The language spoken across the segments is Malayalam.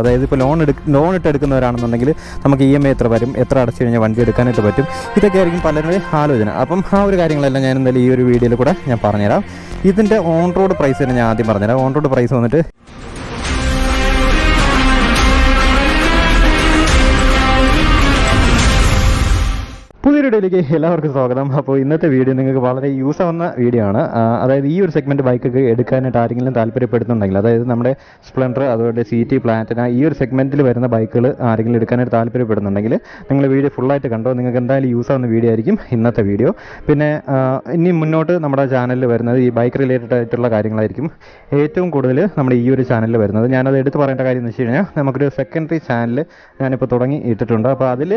അതായത് ഇപ്പോൾ ലോൺ എടുക്ക ലോൺ ഇട്ട് എടുക്കുന്നവരാണെന്നുണ്ടെങ്കിൽ നമുക്ക് ഇ എം ഐ എത്ര വരും? എത്ര അടച്ചു കഴിഞ്ഞാൽ വണ്ടി എടുക്കാനായിട്ട് പറ്റും? ഇതൊക്കെ ആയിരിക്കും പലരുടെ ആലോചന. അപ്പം ആ ഒരു കാര്യങ്ങളെല്ലാം ഞാൻ എന്തായാലും ഈ ഒരു വീഡിയോയിൽ കൂടെ ഞാൻ പറഞ്ഞുതരാം. ഇതിന്റെ ഓൺ റോഡ് പ്രൈസ് തന്നെ ഞാൻ ആദ്യം പറഞ്ഞുതരാം. ഓൺ റോഡ് പ്രൈസ് വന്നിട്ട് പുതിയൊരു വീഡിയോയിലേക്ക് എല്ലാവർക്കും സ്വാഗതം. അപ്പോൾ ഇന്നത്തെ വീഡിയോ നിങ്ങൾക്ക് വളരെ യൂസ് ആവുന്ന വീഡിയോ ആണ്. അതായത് ഈ ഒരു സെഗ്മെന്റ് ബൈക്കൊക്കെ എടുക്കാനായിട്ട് ആരെങ്കിലും താല്പര്യപ്പെടുന്നുണ്ടെങ്കിൽ അതായത് നമ്മുടെ സ്പ്ലെൻഡർ അതുപോലെ സി ടി പ്ലാറ്റിന ഈ ഒരു സെഗ്മെന്റിൽ വരുന്ന ബൈക്കുകൾ ആരെങ്കിലും എടുക്കാനായിട്ട് താല്പര്യപ്പെടുന്നുണ്ടെങ്കിൽ നിങ്ങൾ വീഡിയോ ഫുള്ളായിട്ട് കണ്ടോ നിങ്ങൾക്ക് എന്തായാലും യൂസ് ആവുന്ന വീഡിയോ ആയിരിക്കും ഇന്നത്തെ വീഡിയോ. പിന്നെ ഇനി മുന്നോട്ട് നമ്മുടെ ചാനലിൽ വരുന്നത് ഈ ബൈക്ക് റിലേറ്റഡ് ആയിട്ടുള്ള കാര്യങ്ങളായിരിക്കും. ഏറ്റവും കൂടുതൽ നമ്മുടെ ഈ ഒരു ചാനലിൽ വരുന്നത്. ഞാനത് എടുത്ത് പറയേണ്ട കാര്യം എന്ന് വെച്ച് കഴിഞ്ഞാൽ നമുക്കൊരു സെക്കൻഡറി ചാനൽ ഞാനിപ്പോൾ തുടങ്ങി ഇട്ടിട്ടുണ്ട്. അപ്പോൾ അതിൽ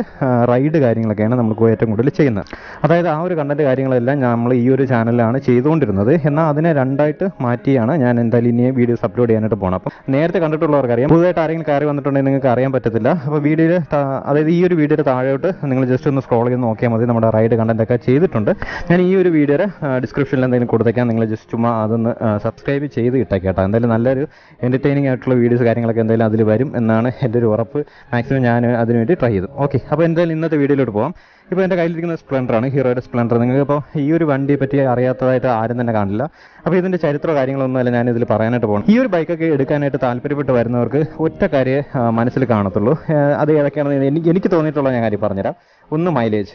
റൈഡ് കാര്യങ്ങളൊക്കെയാണ് നമുക്ക് ഏറ്റവും കൂടുതൽ ചെയ്യുന്നത്. അതായത് ആ ഒരു കണ്ടന്റ് കാര്യങ്ങളെല്ലാം നമ്മൾ ഈ ഒരു ചാനലിലാണ് ചെയ്തുകൊണ്ടിരുന്നത്. എന്നാൽ അതിനെ രണ്ടായിട്ട് മാറ്റിയാണ് ഞാൻ എന്തായാലും ഇനി വീഡിയോസ് അപ്ലോഡ് ചെയ്യാനായിട്ട് പോകണം അപ്പം നേരത്തെ കണ്ടിട്ടുള്ളവർക്ക് അറിയാം പുതുതായിട്ട് ആരെങ്കിലും കയറി വന്നിട്ടുണ്ടെങ്കിൽ നിങ്ങൾക്ക് അറിയാൻ പറ്റത്തില്ല. അപ്പോൾ വീഡിയോയിൽ അതായത് ഈ ഒരു വീഡിയോയുടെ താഴോട്ട് നിങ്ങൾ ജസ്റ്റ് ഒന്ന് സ്ക്രോൾ ചെയ്ത് നോക്കിയാൽ മതി. നമ്മുടെ റൈഡ് കണ്ടന്റ് ഒക്കെ ചെയ്തിട്ടുണ്ട്. ഞാൻ ഈ ഒരു വീഡിയോയുടെ ഡിസ്ക്രിപ്ഷനിൽ എന്തെങ്കിലും കൊടുത്തേക്കാം നിങ്ങൾ ജസ്റ്റ് ചുമ്മാ അതൊന്ന് സബ്സ്ക്രൈബ് ചെയ്ത് ഇട്ടേക്കേട്ടോ എന്തായാലും നല്ലൊരു എന്റർടൈനിങ് ആയിട്ടുള്ള വീഡിയോസ് കാര്യങ്ങളൊക്കെ എന്തായാലും അതിൽ വരും എന്നാണ് എന്റെ ഒരു ഉറപ്പ്. മാക്സിമം ഞാൻ അതിനുവേണ്ടി ട്രൈ ചെയ്തു. ഓക്കെ അപ്പോൾ എന്തായാലും ഇന്നത്തെ വീഡിയോയിലോട്ട് പോകാം ഇപ്പോൾ എന്റെ കയ്യിലിരിക്കുന്ന സ്പ്ലെൻഡറാണ് ഹീറോയുടെ സ്പ്ലെൻഡർ നിങ്ങൾക്ക് ഇപ്പോൾ ഈ ഒരു വണ്ടിയെ പറ്റി അറിയാത്തതായിട്ട് ആരും തന്നെ കാണില്ല. അപ്പോൾ ഇതിന്റെ ചരിത്ര കാര്യങ്ങളൊന്നും അല്ല ഞാനിതിൽ പറയാനായിട്ട് പോകണം ഈ ഒരു ബൈക്കൊക്കെ എടുക്കാനായിട്ട് താല്പര്യപ്പെട്ട് വരുന്നവർക്ക് ഒറ്റ കാര്യം മനസ്സിൽ കാണത്തുള്ളൂ. അത് ഏതൊക്കെയാണെന്ന് എനിക്ക് എനിക്ക് തോന്നിയിട്ടുള്ള ഞാൻ കാര്യം പറഞ്ഞുതരാം. ഒന്ന് മൈലേജ്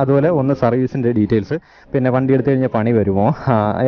അതുപോലെ ഒന്ന് സർവീസിന്റെ ഡീറ്റെയിൽസ് പിന്നെ വണ്ടി എടുത്തു കഴിഞ്ഞാൽ പണി വരുമോ?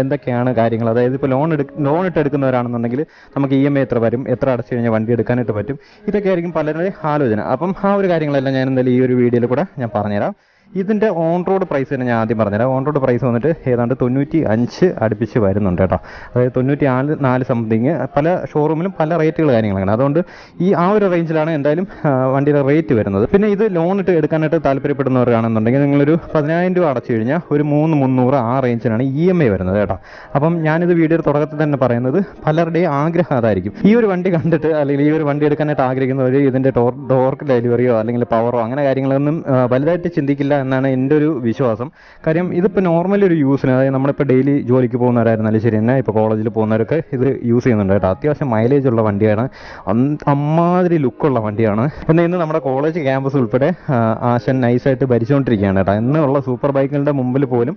എന്തൊക്കെയാണ് കാര്യങ്ങൾ? അതായത് ഇപ്പോൾ ലോൺ എടുക്ക ലോൺ ഇട്ട് എടുക്കുന്നവരാണെന്നുണ്ടെങ്കിൽ നമുക്ക് ഇ എം ഐ എത്ര വരും? എത്ര അടച്ചു കഴിഞ്ഞാൽ വണ്ടി എടുക്കാനായിട്ട് പറ്റും? ഇതൊക്കെ ആയിരിക്കും പലരുടെ ആലോചന. അപ്പം ആ ഒരു കാര്യങ്ങളെല്ലാം ഞാൻ എന്തായാലും ഈ ഒരു വീഡിയോയിൽ കൂടെ ഞാൻ പറഞ്ഞുതരാം. ഇതിന്റെ ഓൺ റോഡ് പ്രൈസ് തന്നെ ഞാൻ ആദ്യം പറഞ്ഞുതരാം. ഓൺ റോഡ് പ്രൈസ് വന്നിട്ട് ഏതാണ്ട് തൊണ്ണൂറ്റി അഞ്ച് അടുപ്പിച്ച് വരുന്നുണ്ട് കേട്ടോ. അതായത് തൊണ്ണൂറ്റി നാല് നാല് സംതിങ് പല ഷോറൂമിലും പല റേറ്റുകൾ കാര്യങ്ങളാണ്. അതുകൊണ്ട് ഈ ആ ഒരു റേഞ്ചിലാണ് എന്തായാലും വണ്ടിയുടെ റേറ്റ് വരുന്നത്. പിന്നെ ഇത് ലോൺ ഇട്ട് എടുക്കാനായിട്ട് താല്പര്യപ്പെടുന്നവരാണെന്നുണ്ടെങ്കിൽ നിങ്ങളൊരു പതിനായിരം രൂപ അടച്ചു കഴിഞ്ഞാൽ ഒരു മൂന്ന് മുന്നൂറ് ആ റേഞ്ചിലാണ് ഇ എം ഐ വരുന്നത് കേട്ടോ. അപ്പം ഞാനിത് വീഡിയോയുടെ തുടക്കത്തിൽ തന്നെ പറയുന്നത് പലരുടെയും ആഗ്രഹം അതായിരിക്കും. ഈ ഒരു വണ്ടി കണ്ടിട്ട് അല്ലെങ്കിൽ ഈ ഒരു വണ്ടി എടുക്കാനായിട്ട് ആഗ്രഹിക്കുന്നവർ ഇതിന്റെ ഡോർ ഡോർക്ക് ഡെലിവറിയോ അല്ലെങ്കിൽ പവറോ അങ്ങനെ കാര്യങ്ങളൊന്നും വലുതായിട്ട് ചിന്തിക്കില്ല എന്നാണ് എന്റെ ഒരു വിശ്വാസം. കാര്യം ഇതിപ്പോൾ നോർമൽ ഒരു യൂസിന് അതായത് നമ്മളിപ്പോൾ ഡെയിലി ജോലിക്ക് പോകുന്നവരായിരുന്നാലും ശരി തന്നെ ഇപ്പോൾ കോളേജിൽ പോകുന്നവരൊക്കെ ഇത് യൂസ് ചെയ്യുന്നുണ്ട് കേട്ടോ. അത്യാവശ്യം മൈലേജ് ഉള്ള വണ്ടിയാണ്. അമ്മാതിരി ലുക്കുള്ള വണ്ടിയാണ്. പിന്നെ ഇന്ന് നമ്മുടെ കോളേജ് ക്യാമ്പസ് ഉൾപ്പെടെ ആശൻ നൈസായിട്ട് ഭരിച്ചുകൊണ്ടിരിക്കുകയാണ് കേട്ടോ. ഇന്നുള്ള സൂപ്പർ ബൈക്കുകളുടെ മുമ്പിൽ പോലും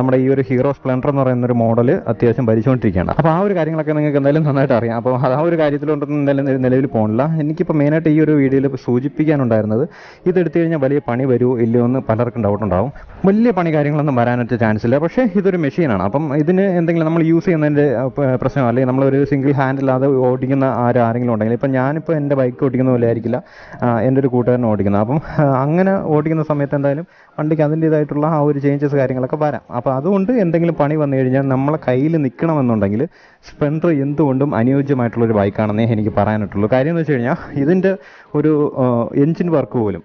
നമ്മുടെ ഈ ഒരു ഹീറോ സ്പ്ലെൻഡർ എന്ന് പറയുന്ന ഒരു മോഡൽ അത്യാവശ്യം ഭരിച്ചുകൊണ്ടിരിക്കുകയാണ് അപ്പോൾ ആ ഒരു കാര്യങ്ങളൊക്കെ നിങ്ങൾക്ക് എന്തായാലും നന്നായിട്ട് അറിയാം. അപ്പോൾ ആ ഒരു കാര്യത്തിലുണ്ടെന്ന് എന്തായാലും നിലവിൽ പോകണില്ല എനിക്കിപ്പോൾ മെയിനായിട്ട് ഈ ഒരു വീഡിയോയിൽ സൂചിപ്പിക്കാനുണ്ടായിരുന്നത് ഇതെടുത്തു കഴിഞ്ഞാൽ വലിയ പണി വരുമോ ഇല്ലയോ എന്ന് പലർക്കും ഡൗട്ട് ഉണ്ടാവും. വലിയ പണി കാര്യങ്ങളൊന്നും വരാനായിട്ട് ചാൻസ് ഇല്ല. പക്ഷേ ഇതൊരു മെഷീനാണ് അപ്പം ഇതിന് എന്തെങ്കിലും നമ്മൾ യൂസ് ചെയ്യുന്നതിന്റെ പ്രശ്നം അല്ലെങ്കിൽ നമ്മളൊരു സിംഗിൾ ഹാൻഡ് ഇല്ലാതെ ഓടിക്കുന്ന ആരും ആരെങ്കിലും ഉണ്ടെങ്കിൽ ഇപ്പം ഞാനിപ്പോൾ എന്റെ ബൈക്ക് ഓടിക്കുന്ന പോലെ ആയിരിക്കില്ല. എന്റെ ഒരു കൂട്ടുകാരൻ ഓടിക്കുന്നത് അപ്പം അങ്ങനെ ഓടിക്കുന്ന സമയത്ത് എന്തായാലും വണ്ടിക്ക് അതിന്റേതായിട്ടുള്ള ആ ഒരു ചേഞ്ചസ് കാര്യങ്ങളൊക്കെ വരാം. അപ്പോൾ അതുകൊണ്ട് എന്തെങ്കിലും പണി വന്നു കഴിഞ്ഞാൽ നമ്മളെ കയ്യിൽ നിൽക്കണമെന്നുണ്ടെങ്കിൽ സ്പ്ലെൻഡർ എന്തുകൊണ്ടും അനുയോജ്യമായിട്ടുള്ളൊരു ബൈക്കാണെന്നേ എനിക്ക് പറയാനായിട്ടുള്ളൂ. കാര്യം എന്ന് വെച്ച് കഴിഞ്ഞാൽ ഇതിന്റെ ഒരു എൻജിൻ വർക്ക് പോലും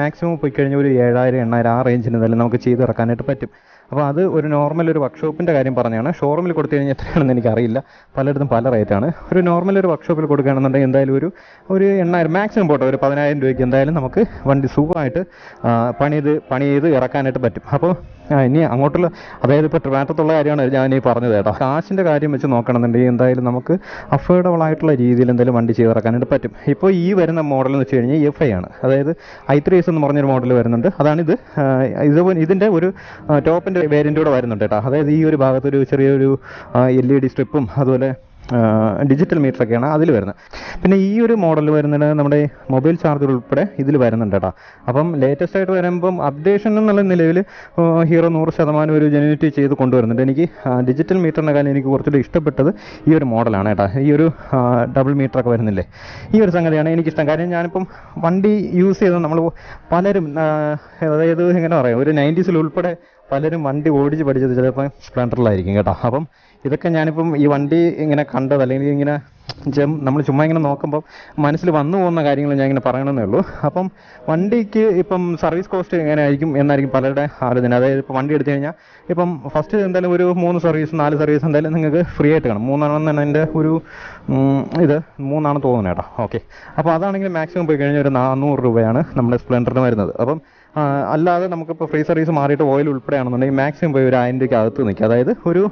മാക്സിമം പോയി കഴിഞ്ഞാൽ ഒരു ഏഴായിരം എണ്ണായിരം ആ റേഞ്ചിന് തന്നെ നമുക്ക് ചെയ്തിറക്കാനായിട്ട് പറ്റും. അപ്പോൾ അത് ഒരു നോർമൽ ഒരു വർക്ക്ഷോപ്പിന്റെ കാര്യം പറഞ്ഞാണ്. ഷോറൂമിൽ കൊടുത്തു കഴിഞ്ഞാൽ എത്രയാണെന്ന് എനിക്കറിയില്ല. പലയിടത്തും പല റേറ്റാണ് ഒരു നോർമൽ ഒരു വർക്ക്ഷോപ്പിൽ കൊടുക്കുകയാണെന്നുണ്ടെങ്കിൽ എന്തായാലും ഒരു ഒരു എണ്ണായിരം മാക്സിമം പോട്ടെ ഒരു പതിനായിരം രൂപയ്ക്ക് എന്തായാലും നമുക്ക് വണ്ടി സുഖമായിട്ട് പണിത് പണി ചെയ്ത് ഇറക്കാനായിട്ട് പറ്റും. അപ്പോൾ ആ, ഇനി അങ്ങോട്ടുള്ള അതായത് ഇപ്പോൾ ട്രിവാൻഡ്രത്തുള്ള കാര്യമാണ് ഞാൻ ഈ പറഞ്ഞത് കേട്ടോ. കാശിന്റെ കാര്യം വെച്ച് നോക്കണമെന്നുണ്ടെങ്കിൽ എന്തായാലും നമുക്ക് അഫോർഡബിൾ ആയിട്ടുള്ള രീതിയിൽ എന്തായാലും വണ്ടി ചെയ്ത് ഇറക്കാനായിട്ട് പറ്റും. ഇപ്പോൾ ഈ വരുന്ന മോഡൽ എന്ന് വെച്ച് കഴിഞ്ഞാൽ എഫ് ഐ ആണ്. അതായത് ഐ ത്രീ എസ് എന്ന് പറഞ്ഞൊരു മോഡൽ വരുന്നുണ്ട്. അതാണിത് ഇത്. ഇതിന്റെ ഒരു ടോപ്പിന്റെ വേരിയന്റ് കൂടെ വരുന്നുണ്ട് കേട്ടോ. അതായത് ഈ ഒരു ഭാഗത്തൊരു ചെറിയൊരു എൽ ഇ ഡി സ്ട്രിപ്പും അതുപോലെ ഡിജിറ്റൽ മീറ്ററൊക്കെയാണ് അതിൽ വരുന്നത്. പിന്നെ ഈ ഒരു മോഡൽ വരുന്നത് നമ്മുടെ മൊബൈൽ ചാർജർ ഉൾപ്പെടെ ഇതിൽ വരുന്നുണ്ട് കേട്ടോ. അപ്പം ലേറ്റസ്റ്റ് ആയിട്ട് വരുമ്പം അപ്ഡേഷൻ എന്നുള്ള നിലവിൽ ഹീറോ നൂറ് ശതമാനം ഒരു ജെനുവിറ്റി ചെയ്ത് കൊണ്ടുവരുന്നുണ്ട്. എനിക്ക് ഡിജിറ്റൽ മീറ്ററിന്റെ കാര്യം എനിക്ക് കുറച്ചുകൂടി ഇഷ്ടപ്പെട്ടത് ഈ ഒരു മോഡലാണ് കേട്ടോ. ഈ ഒരു ഡബിൾ മീറ്ററൊക്കെ വരുന്നില്ലേ. ഈ ഒരു സംഗതിയാണ് എനിക്കിഷ്ടം. കാര്യം ഞാനിപ്പം വണ്ടി യൂസ് ചെയ്ത് നമ്മൾ പലരും അതായത് എങ്ങനെ പറയാം ഒരു നയന്റീസിൽ ഉൾപ്പെടെ പലരും വണ്ടി ഓടിച്ച് പഠിച്ചത് ചിലപ്പോൾ സ്പ്ലെൻഡറിലായിരിക്കും കേട്ടോ. അപ്പം ഇതൊക്കെ ഞാനിപ്പം ഈ വണ്ടി ഇങ്ങനെ കണ്ടത് അല്ലെങ്കിൽ ഇങ്ങനെ നമ്മൾ ചുമ്മാ ഇങ്ങനെ നോക്കുമ്പോൾ മനസ്സിൽ വന്നു പോകുന്ന കാര്യങ്ങൾ ഞാൻ ഇങ്ങനെ പറയണമെന്നേ ഉള്ളൂ. അപ്പം വണ്ടിക്ക് ഇപ്പം സർവീസ് കോസ്റ്റ് എങ്ങനെയായിരിക്കും എന്നായിരിക്കും പലരുടെ ആലോചന. അതായത് ഇപ്പോൾ വണ്ടി എടുത്തു കഴിഞ്ഞാൽ ഇപ്പം ഫസ്റ്റ് എന്തായാലും ഒരു മൂന്ന് സർവീസ് നാല് സർവീസ് എന്തായാലും നിങ്ങൾക്ക് ഫ്രീ ആയിട്ട് കാണും. മൂന്നാണെന്നാണ് എന്റെ ഒരു ഇത്. മൂന്നാണ് തോന്നുന്നത് കേട്ടോ. ഓക്കെ അപ്പോൾ അതാണെങ്കിൽ മാക്സിമം പോയി കഴിഞ്ഞാൽ ഒരു നാനൂറ് രൂപയാണ് നമ്മുടെ സ്പ്ലെൻഡറിന് വരുന്നത്. അപ്പം അല്ലാതെ നമുക്കിപ്പോൾ ഫ്രീ സർവീസ് മാറിയിട്ട് ഓയിൽ ഉൾപ്പെടെയാണെന്നുണ്ടെങ്കിൽ മാക്സിമം പോയി ഒരു ആയിരം രൂപയ്ക്ക് അകത്ത് നിൽക്കും. അതായത് ഒരു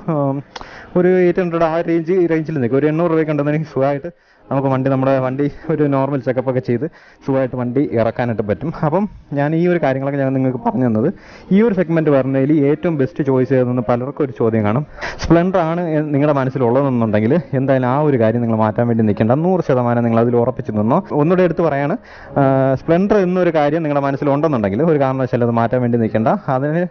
ഒരു എയ്റ്റ് ഹൺഡ്രഡ് ആ റേഞ്ച് റേഞ്ചിൽ നിൽക്കും. ഒരു എണ്ണൂറ് രൂപയ്ക്ക് ഉണ്ടെന്നുണ്ടെങ്കിൽ സുഖമായിട്ട് നമുക്ക് വണ്ടി നമ്മുടെ വണ്ടി ഒരു നോർമൽ ചെക്കപ്പ് ഒക്കെ ചെയ്ത് സുഖമായിട്ട് വണ്ടി ഇറക്കാനായിട്ട് പറ്റും. അപ്പം ഞാൻ ഈ ഒരു കാര്യങ്ങളൊക്കെ ഞാൻ നിങ്ങൾക്ക് പറഞ്ഞു തന്നത്. ഈ ഒരു സെഗ്മെന്റ് പറഞ്ഞതിൽ ഏറ്റവും ബെസ്റ്റ് ചോയ്സ് ചെയ്തതെന്ന് പലർക്കും ഒരു ചോദ്യം കാണും. സ്പ്ലെൻഡർ ആണ് നിങ്ങളുടെ മനസ്സിലുള്ളതെന്നുണ്ടെങ്കിൽ എന്തായാലും ആ ഒരു കാര്യം നിങ്ങൾ മാറ്റാൻ വേണ്ടി നിൽക്കേണ്ട. നൂറ് ശതമാനം നിങ്ങൾ അതിൽ ഉറപ്പിച്ചു നിന്നോ. ഒന്നുകൂടെ എടുത്ത് പറയാണ് സ്പ്ലെൻഡർ എന്നൊരു കാര്യം നിങ്ങളുടെ മനസ്സിലുണ്ടെന്നുണ്ടെങ്കിൽ ഒരു കാരണവശാലും അത് മാറ്റാൻ വേണ്ടി നിൽക്കേണ്ട. അതിന്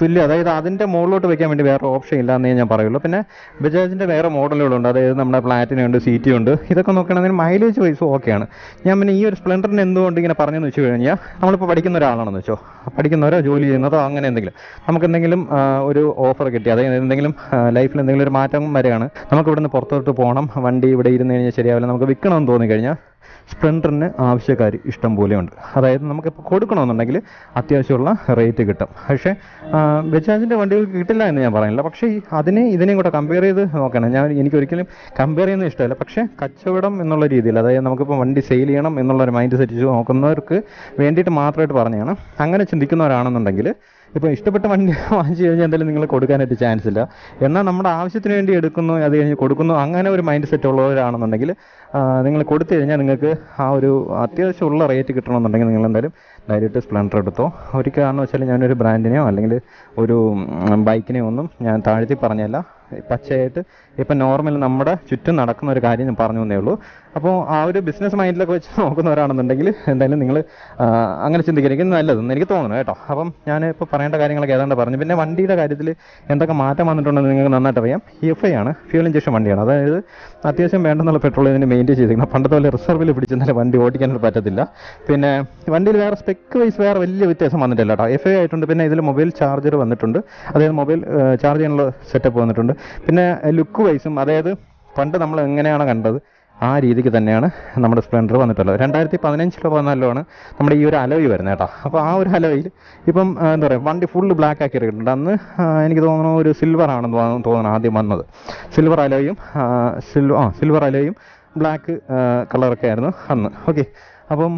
തുല്യ അതായത് അതിന്റെ മുകളിലോട്ട് വയ്ക്കാൻ വേണ്ടി വേറെ ഓപ്ഷൻ ഇല്ല എന്നേ ഞാൻ പറയുള്ളൂ. പിന്നെ ബജാജിന്റെ വേറെ മോഡലുകളുണ്ട് അതായത് നമ്മുടെ പ്ലാറ്റിന ഉണ്ട് സീറ്റി ഉണ്ട്. ഇതൊക്കെ നോക്കുകയാണെങ്കിൽ മൈലേജ് വൈസ് ഓക്കെയാണ് ഞാൻ പിന്നെ ഈ ഒരു സ്പ്ലെൻഡറിന് എന്തുകൊണ്ട് ഇങ്ങനെ പറഞ്ഞെന്ന് വെച്ച് കഴിഞ്ഞാൽ നമ്മളിപ്പോൾ പഠിക്കുന്ന ഒരാളാണെന്ന് വെച്ചോ. പഠിക്കുന്നവരോ ജോലി ചെയ്യുന്നതോ അങ്ങനെ എന്തെങ്കിലും. നമുക്ക് എന്തെങ്കിലും ഒരു ഓഫർ കിട്ടി. അതായത് എന്തെങ്കിലും ലൈഫിൽ എന്തെങ്കിലും ഒരു മാറ്റം വരികയാണ്. നമുക്ക് ഇവിടുന്ന് പുറത്തോട്ട് പോകണം. വണ്ടി ഇവിടെ ഇരുന്ന് കഴിഞ്ഞാൽ ശരിയാവില്ല. നമുക്ക് വിൽക്കണമെന്ന് തോന്നിക്കഴിഞ്ഞാൽ സ്പ്ലെൻഡറിന് ആവശ്യക്കാർ ഇഷ്ടം പോലെയുണ്ട്. അതായത് നമുക്കിപ്പോൾ കൊടുക്കണമെന്നുണ്ടെങ്കിൽ അത്യാവശ്യമുള്ള റേറ്റ് കിട്ടും. പക്ഷേ ബജാജിന്റെ വണ്ടികൾ കിട്ടില്ല എന്ന് ഞാൻ പറയുന്നില്ല. പക്ഷേ ഈ അതിനെ ഇതിനെയും കൂടെ കമ്പയർ ചെയ്ത് നോക്കണം. ഞാൻ എനിക്ക് എനിക്കൊരിക്കലും കമ്പയർ ചെയ്യുന്ന ഇഷ്ടമല്ല. പക്ഷേ കച്ചവടം എന്നുള്ള രീതിയിൽ അതായത് നമുക്കിപ്പോൾ വണ്ടി സെയിൽ ചെയ്യണം എന്നുള്ള ഒരു മൈൻഡ് സെറ്റ് നോക്കുന്നവർക്ക് വേണ്ടിയിട്ട് മാത്രമായിട്ട് പറഞ്ഞതാണ് അങ്ങനെ ചിന്തിക്കുന്നവരാണെന്നുണ്ടെങ്കിൽ ഇപ്പോൾ ഇഷ്ടപ്പെട്ട വണ്ടി വാങ്ങിച്ചു കഴിഞ്ഞാൽ എന്തായാലും നിങ്ങൾ കൊടുക്കാനായിട്ട് ചാൻസ് ഇല്ല. എന്നാൽ നമ്മുടെ ആവശ്യത്തിന് വേണ്ടി എടുക്കുന്നു അത് കഴിഞ്ഞ് കൊടുക്കുന്നു അങ്ങനെ ഒരു മൈൻഡ് സെറ്റ് ഉള്ളവരാണെന്നുണ്ടെങ്കിൽ നിങ്ങൾ കൊടുത്തു കഴിഞ്ഞാൽ നിങ്ങൾക്ക് ആ ഒരു അത്യാവശ്യമുള്ള റേറ്റ് കിട്ടണമെന്നുണ്ടെങ്കിൽ നിങ്ങൾ എന്തായാലും ഡയറക്റ്റ് സ്പ്ലെൻഡർ എടുത്തോ. ഒരിക്കലാണെന്ന് വെച്ചാൽ ഞാനൊരു ബ്രാൻഡിനെയോ അല്ലെങ്കിൽ ഒരു ബൈക്കിനെയോ ഒന്നും ഞാൻ താഴ്ത്തി പറഞ്ഞല്ല പച്ചയായിട്ട്. ഇപ്പം നോർമൽ നമ്മുടെ ചുറ്റും നടക്കുന്ന ഒരു കാര്യം ഞാൻ പറഞ്ഞു തന്നേ ഉള്ളൂ. അപ്പോൾ ആ ഒരു ബിസിനസ് മൈൻഡിലൊക്കെ വെച്ച് നോക്കുന്നവരാണെന്നുണ്ടെങ്കിൽ എന്തായാലും നിങ്ങൾ അങ്ങനെ ചിന്തിക്കുന്നത് നല്ലതെന്ന് എനിക്ക് തോന്നുന്നു കേട്ടോ. അപ്പം ഞാൻ ഇപ്പോൾ പറയേണ്ട കാര്യങ്ങളൊക്കെ ഏതാണ്ട് പറഞ്ഞു. പിന്നെ വണ്ടിയുടെ കാര്യത്തിൽ എന്തൊക്കെ മാറ്റം വന്നിട്ടുണ്ടെന്ന് നിങ്ങൾക്ക് നന്നായിട്ട് അറിയാം. എഫ് ഐ ആണ്. ഫ്യൂൽ ഇഞ്ചക്ഷൻ വണ്ടിയാണ്. അതായത് അത്യാവശ്യം വേണ്ടെന്നുള്ള പെട്രോൾ ഇതിന് മെയിന്റെയിൻ ചെയ്തിരിക്കുന്നത് പണ്ടത്തെ പോലെ റിസർവിൽ പിടിച്ചെന്നാൽ വണ്ടി ഓടിക്കാനായിട്ട് പറ്റത്തില്ല. പിന്നെ വണ്ടിയിൽ വേറെ സ്പെക്ക് വൈസ് വേറെ വലിയ വ്യത്യാസം വന്നിട്ടില്ല കേട്ടോ. എഫ് ഐ ആയിട്ടുണ്ട്. പിന്നെ ഇതിൽ മൊബൈൽ ചാർജർ വന്നിട്ടുണ്ട്. അതായത് മൊബൈൽ ചാർജ് ചെയ്യാനുള്ള സെറ്റപ്പ് വന്നിട്ടുണ്ട്. പിന്നെ ലുക്ക് വൈസും അതായത് പണ്ട് നമ്മൾ എങ്ങനെയാണ് കണ്ടത് ആ രീതിക്ക് തന്നെയാണ് നമ്മുടെ സ്പ്ലെൻഡർ വന്നിട്ടുള്ളത്. രണ്ടായിരത്തി പതിനഞ്ചിലോ പതിനാലിലോ ആണ് നമ്മുടെ ഈ ഒരു അലോയി വരുന്നത് കേട്ടോ. അപ്പോൾ ആ ഒരു അലോയിൽ ഇപ്പം എന്താ പറയുക വണ്ടി ഫുള്ള് ബ്ലാക്ക് ആക്കി ഇറക്കിയിട്ടുണ്ട് അന്ന് എനിക്ക് തോന്നുന്നു ഒരു സിൽവർ ആണെന്ന് തോന്നുന്നു ആദ്യം വന്നത്. സിൽവർ അലോയും സിൽവർ ആ സിൽവർ അലോയും ബ്ലാക്ക് കളറൊക്കെ ആയിരുന്നു അന്ന്. ഓക്കെ അപ്പം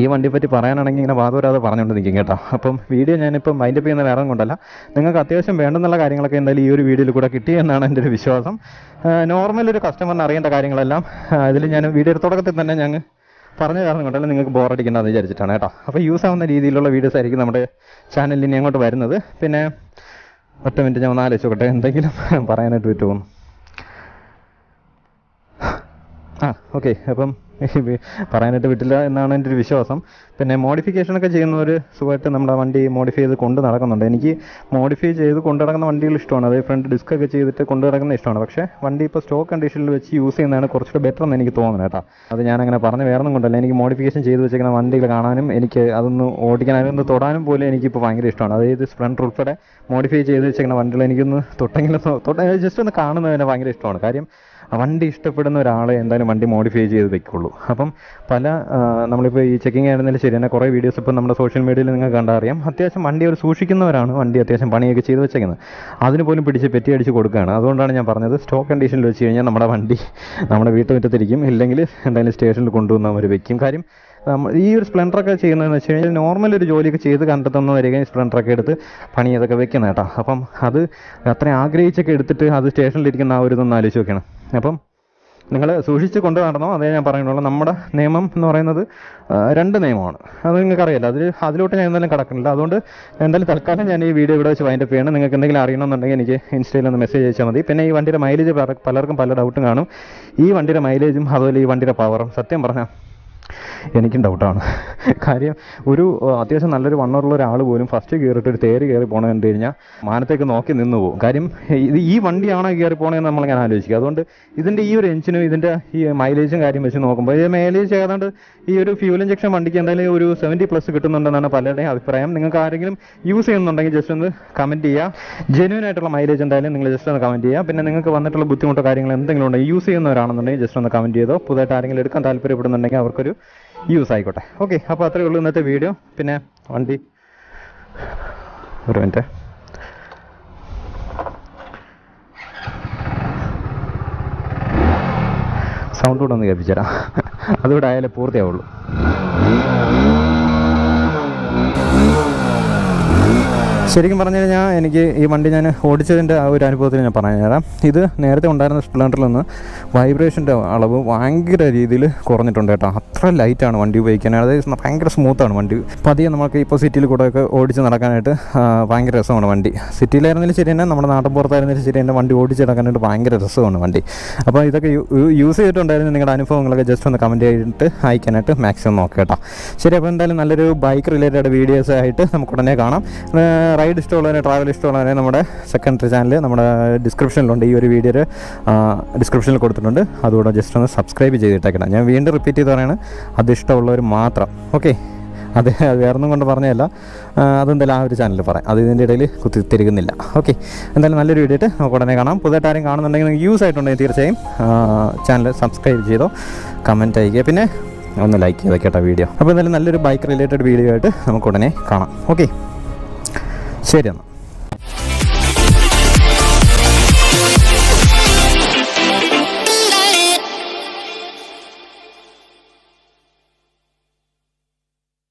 ഈ വണ്ടിയെ പറ്റി പറയാനാണെങ്കിൽ ഇങ്ങനെ വാദവരാതെ പറഞ്ഞുകൊണ്ട് നിൽക്കും കേട്ടോ. അപ്പം വീഡിയോ ഞാനിപ്പം മൈൻഡപ്പ് ചെയ്യുന്ന വേറെ കൊണ്ടല്ല നിങ്ങൾക്ക് അത്യാവശ്യം വേണ്ടെന്നുള്ള കാര്യങ്ങളൊക്കെ എന്തായാലും ഈ ഒരു വീഡിയോയിൽ കൂടെ കിട്ടി എന്നാണ് എന്റെ ഒരു വിശ്വാസം. നോർമൽ ഒരു കസ്റ്റമറിന് അറിയേണ്ട കാര്യങ്ങളെല്ലാം അതിൽ ഞാൻ വീഡിയോ തുടക്കത്തിൽ തന്നെ ഞങ്ങൾ പറഞ്ഞു കാരണം കൊണ്ടല്ല നിങ്ങൾക്ക് ബോറടിക്കേണ്ടതെന്ന് വിചാരിച്ചിട്ടാണ് കേട്ടോ. അപ്പോൾ യൂസ് ആവുന്ന രീതിയിലുള്ള വീഡിയോസ് ആയിരിക്കും നമ്മുടെ ചാനലിൽ അങ്ങോട്ട് വരുന്നത്. പിന്നെ ഒറ്റ മിനിറ്റ് ഞാൻ ഒന്ന് ആലോചിച്ചോട്ടെ എന്തെങ്കിലും പറയാനായിട്ട് പറ്റുമോ? ആ ഓക്കെ അപ്പം പറയാനായിട്ട് വിട്ടില്ല എന്നാണ് എന്റെ ഒരു വിശ്വാസം. പിന്നെ മോഡിഫിക്കേഷൻ ഒക്കെ ചെയ്യുന്നവർ സുഖമായിട്ട് നമ്മുടെ വണ്ടി മോഡിഫൈ ചെയ്ത് കൊണ്ട് നടക്കുന്നുണ്ട്. എനിക്ക് മോഡിഫൈ ചെയ്ത് കൊണ്ട് നടക്കുന്ന വണ്ടികൾ ഇഷ്ടമാണ്. അതായത് ഫ്രണ്ട് ഡിസ്ക് ഒക്കെ ചെയ്തിട്ട് കൊണ്ട് നടക്കുന്ന ഇഷ്ടമാണ്. പക്ഷേ വണ്ടി ഇപ്പോൾ സ്റ്റോക്ക് കണ്ടീഷനിൽ വെച്ച് യൂസ് ചെയ്യുന്നതാണ് കുറച്ചുകൂടെ ബെറ്റർ എന്ന് എനിക്ക് തോന്നുന്നത് കേട്ടോ. അത് ഞാൻ അങ്ങനെ പറഞ്ഞ് വേറെ ഒന്നും കൊണ്ടല്ല. എനിക്ക് മോഡിഫിക്കേഷൻ ചെയ്ത് വെച്ചേക്കുന്ന വണ്ടികൾ കാണാനും എനിക്ക് അതൊന്ന് ഓടിക്കാനും ഒന്ന് തൊടാനും പോലും എനിക്കിപ്പോൾ ഭയങ്കര ഇഷ്ടമാണ്. അതായത് സ്പ്ലൻഡർ ഉൾപ്പെടെ മോഡിഫൈ ചെയ്ത് വെച്ചേക്കുന്ന വണ്ടികൾ എനിക്കൊന്ന് തൊട്ടെങ്കിലും തൊട്ട ജസ്റ്റ് ഒന്ന് കാണുന്നത് തന്നെ ഭയങ്കര ഇഷ്ടമാണ്. കാര്യം വണ്ടി ഇഷ്ടപ്പെടുന്ന ഒരാളെ എന്തായാലും വണ്ടി മോഡിഫൈ ചെയ്ത് വെക്കുള്ളൂ. അപ്പം പല നമ്മളിപ്പോൾ ഈ ചെക്കിംഗ് ആയിരുന്നാലും ശരി തന്നെ കുറേ വീഡിയോസ് ഇപ്പം നമ്മുടെ സോഷ്യൽ മീഡിയയിൽ നിങ്ങൾക്ക് കണ്ടറിയാം അത്യാവശ്യം വണ്ടി അവർ സൂക്ഷിക്കുന്നവരാണ്. വണ്ടി അത്യാവശ്യം പണിയൊക്കെ ചെയ്ത് വെച്ചേക്കുന്നത്. അതിന് പോലും പിടിച്ച് പെറ്റി അടിച്ച് കൊടുക്കുകയാണ് അതുകൊണ്ടാണ് ഞാൻ പറഞ്ഞത് സ്റ്റോക്ക് കണ്ടീഷനിൽ വെച്ച് കഴിഞ്ഞാൽ നമ്മുടെ വണ്ടി നമ്മുടെ വീട്ടുമുറ്റത്തിരിക്കും. ഇല്ലെങ്കിൽ എന്തായാലും സ്റ്റേഷനിൽ കൊണ്ടുവന്ന് അവർ വെക്കും. കാര്യം ഈ ഒരു സ്പ്ലെൻഡറൊക്കെ ചെയ്യുന്നതെന്ന് വെച്ച് കഴിഞ്ഞാൽ നോർമൽ ഒരു ജോലിയൊക്കെ ചെയ്ത് കണ്ടെത്തുന്ന വരികയും സ്പ്ലെൻഡറൊക്കെ എടുത്ത് പണി അതൊക്കെ വെക്കുന്ന കേട്ടോ. അപ്പം അത് അത്രയും ആഗ്രഹിച്ചൊക്കെ എടുത്തിട്ട് അത് സ്റ്റേഷനിലിരിക്കുന്ന ആ ഒരു ഇതൊന്ന് ആലോചിച്ച് വെക്കണം അപ്പം നിങ്ങൾ സൂക്ഷിച്ച് കൊണ്ട് നടന്നോ? അതേ ഞാൻ പറയുന്നുള്ളൂ നമ്മുടെ നിയമം എന്ന് പറയുന്നത് രണ്ട് നിയമമാണ്. അത് നിങ്ങൾക്ക് അറിയാലോ അതിൽ അതിലോട്ട് ഞാൻ എന്തായാലും കടക്കുന്നില്ല. അതുകൊണ്ട് എന്തായാലും തൽക്കാലം ഞാൻ ഈ വീഡിയോ ഇവിടെ വെച്ച് വൈൻഡപ്പ് ചെയ്യണം നിങ്ങൾക്ക് എന്തെങ്കിലും അറിയണമെന്നുണ്ടെങ്കിൽ എനിക്ക് ഇൻസ്റ്റയിൽ ഒന്ന് മെസ്സേജ് അയച്ചാൽ മതി. പിന്നെ ഈ വണ്ടിയുടെ മൈലേജ് പലർക്കും പല ഡൗട്ടും കാണും. ഈ വണ്ടിയുടെ മൈലേജും അതുപോലെ ഈ വണ്ടിയുടെ പവറും സത്യം പറഞ്ഞാൽ എനിക്കും ഡൗട്ടാണ് കാര്യം ഒരു അത്യാവശ്യം നല്ലൊരു വണ്ണറുള്ള ഒരാൾ പോലും ഫസ്റ്റ് കയറിയിട്ട് ഒരു തേര് കയറി പോകണമെന്ന് കണ്ടു കഴിഞ്ഞാൽ മാനത്തേക്ക് നോക്കി നിന്ന് പോകും. കാര്യം ഇത് ഈ വണ്ടിയാണോ കയറി പോകണമെന്ന് നമ്മളിങ്ങനെ ആലോചിക്കുക അതുകൊണ്ട് ഇതിന്റെ ഈ ഒരു എഞ്ചിനും ഇതിന്റെ ഈ മൈലേജും കാര്യം വെച്ച് നോക്കുമ്പോൾ ഈ മൈലേജ് ഏതാണ്ട് ഈ ഒരു ഫ്യൂൽ ഇഞ്ചക്ഷൻ വണ്ടിക്ക് എന്തായാലും ഒരു സെവന്റി പ്ലസ് കിട്ടുന്നുണ്ടെന്നാണ് പലരുടെയും അഭിപ്രായം. നിങ്ങൾക്ക് ആരെങ്കിലും യൂസ് ചെയ്യുന്നുണ്ടെങ്കിൽ ജസ്റ്റ് ഒന്ന് കമന്റ് ചെയ്യുക ജെന്യൂൻ ആയിട്ടുള്ള മൈലേജ് എന്തായാലും നിങ്ങൾ ജസ്റ്റ് ഒന്ന് കമന്റ് ചെയ്യുക പിന്നെ നിങ്ങൾക്ക് വന്നിട്ടുള്ള ബുദ്ധിമുട്ടോ കാര്യങ്ങളോ എന്തെങ്കിലും ഉണ്ടെങ്കിൽ യൂസ് ചെയ്യുന്നവരാണെന്നുണ്ടെങ്കിൽ ജസ്റ്റ് ഒന്ന് കമന്റ് ചെയ്തോ. പുതുതായിട്ട് ആരെങ്കിലും എടുക്കാൻ താല്പര്യപ്പെടുന്നുണ്ടെങ്കിൽ അവർക്കൊരു യൂസ് ആയിക്കോട്ടെ ഓക്കെ അപ്പോൾ അത്രയേ ഉള്ളൂ ഇന്നത്തെ വീഡിയോ പിന്നെ വണ്ടി. ഒരു മിനിറ്റ് സൗണ്ട് കൂടെ ഒന്ന് കേൾപ്പിച്ചേരാം അതുകൂടെ ആയാലേ പൂർത്തിയാവുള്ളൂ. ശരിക്കും പറഞ്ഞു കഴിഞ്ഞാൽ എനിക്ക് ഈ വണ്ടി ഞാൻ ഓടിച്ചതിന്റെ ആ ഒരു അനുഭവത്തിൽ ഞാൻ പറഞ്ഞു തരാം. ഇത് നേരത്തെ ഉണ്ടായിരുന്ന സ്പ്ലെൻഡറിൽ നിന്ന് വൈബ്രേഷന്റെ അളവ് ഭയങ്കര രീതിയിൽ കുറഞ്ഞിട്ടുണ്ട് കേട്ടോ. അത്ര ലൈറ്റാണ് വണ്ടി ഉപയോഗിക്കാൻ. അതായത് ഭയങ്കര സ്മൂത്താണ് വണ്ടി. പതിയെ നമുക്ക് ഇപ്പോൾ സിറ്റിയിൽ കൂടെ ഒക്കെ ഓടിച്ച് നടക്കാനായിട്ട് ഭയങ്കര രസമാണ് വണ്ടി. സിറ്റിയിലായിരുന്നാലും ശരി തന്നെ നമ്മുടെ നാട്ടിൻ പുറത്തായിരുന്നാലും ശരി തന്നെ വണ്ടി ഓടിച്ച് നടക്കാനായിട്ട് ഭയങ്കര രസമാണ് വണ്ടി. അപ്പോൾ ഇതൊക്കെ യൂസ് ചെയ്തിട്ടുണ്ടായിരുന്നു നിങ്ങളുടെ അനുഭവങ്ങളൊക്കെ ജസ്റ്റ് ഒന്ന് കമന്റ് ചെയ്തിട്ട് അയക്കാനായിട്ട് മാക്സിമം നോക്കാം കേട്ടോ. ശരി അപ്പോൾ എന്തായാലും നല്ലൊരു ബൈക്ക് റിലേറ്റഡ് വീഡിയോസ് ആയിട്ട് നമുക്ക് ഉടനെ കാണാം. റൈഡ് ഇഷ്ടമുള്ളവരെ ട്രാവൽ ഇഷ്ടമുള്ളവരെ നമ്മുടെ സെക്കൻഡറി ചാനൽ നമ്മുടെ ഡിസ്ക്രിപ്ഷനിലുണ്ട് ഈ ഒരു വീഡിയോയിൽ ഡിസ്ക്രിപ്ഷനിൽ കൊടുത്തിട്ടുണ്ട്. അതുകൂടെ ജസ്റ്റ് ഒന്ന് സബ്സ്ക്രൈബ് ചെയ്തിട്ടേക്കണം. ഞാൻ വീണ്ടും റിപ്പീറ്റ് ചെയ്ത് പറയാണ് അത് ഇഷ്ടമുള്ളവർ മാത്രം. ഓക്കെ അത് വേറൊന്നും കൊണ്ട് പറഞ്ഞതല്ല അതെന്തായാലും ആ ഒരു ചാനലിൽ പറയാം. അത് ഇതിന്റെ ഇടയിൽ കുത്തിത്തിരിക്കുന്നില്ല. ഓക്കെ എന്തായാലും നല്ലൊരു വീഡിയോ ആയിട്ട് നമുക്ക് ഉടനെ കാണാം. പുതുതായിട്ട് ആരും കാണുന്നുണ്ടെങ്കിൽ നിങ്ങൾക്ക് യൂസ് ആയിട്ടുണ്ടെങ്കിൽ തീർച്ചയായും ചാനൽ സബ്സ്ക്രൈബ് ചെയ്തോ കമന്റ് അയക്കുക. പിന്നെ ഒന്ന് ലൈക്ക് ചെയ്തൊക്കെ കേട്ടോ വീഡിയോ അപ്പോൾ എന്തായാലും നല്ലൊരു ബൈക്ക് റിലേറ്റഡ് വീഡിയോ ആയിട്ട് നമുക്ക് ഉടനെ കാണാം. ഓക്കെ ശരി എന്നാൽ